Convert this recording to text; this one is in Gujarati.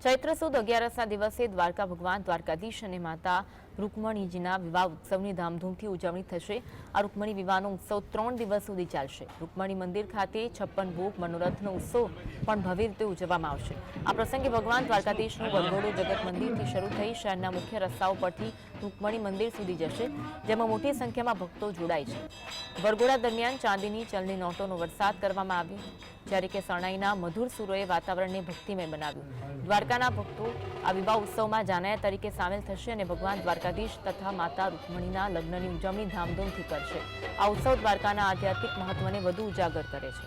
ચૈત્ર સુદ અગિયારસના દિવસે દ્વારકા ભગવાન દ્વારકાધીશ અને માતા રૂકમણીજીના વિવાહ ઉત્સવની ધામધૂમથી ઉજવણી થશે. આ રૂકમણી વિવાહનો ઉત્સવ ત્રણ દિવસ સુધી ચાલશે. રૂકમણી મંદિર ખાતે છપ્પન ભોગ મનોરથનો ઉત્સવ પણ ભવ્ય રીતે ઉજવવામાં આવશે. આ પ્રસંગે ભગવાન દ્વારકાધીશનું વરઘોડું જગત મંદિરથી શરૂ થઈ શહેરના મુખ્ય રસ્તાઓ પરથી રૂકમણી મંદિર સુધી જશે, જેમાં મોટી સંખ્યામાં ભક્તો જોડાય છે. વરઘોડા દરમિયાન ચાંદીની, ચલની નોટોનો વરસાદ કરવામાં આવ્યો, જ્યારે કે શરણાઈના મધુર સુરોએ વાતાવરણને ભક્તિમય બનાવ્યું. દ્વારકાના ભક્તો આ વિવાહ ઉત્સવમાં જાનાયા તરીકે સામેલ થશે અને ભગવાન દ્વારકાધીશ તથા માતા રૂકમણીના લગ્નની ઉજવણી ધામધૂમથી કરશે. આ ઉત્સવ દ્વારકાના આધ્યાત્મિક મહત્વને વધુ ઉજાગર કરે છે.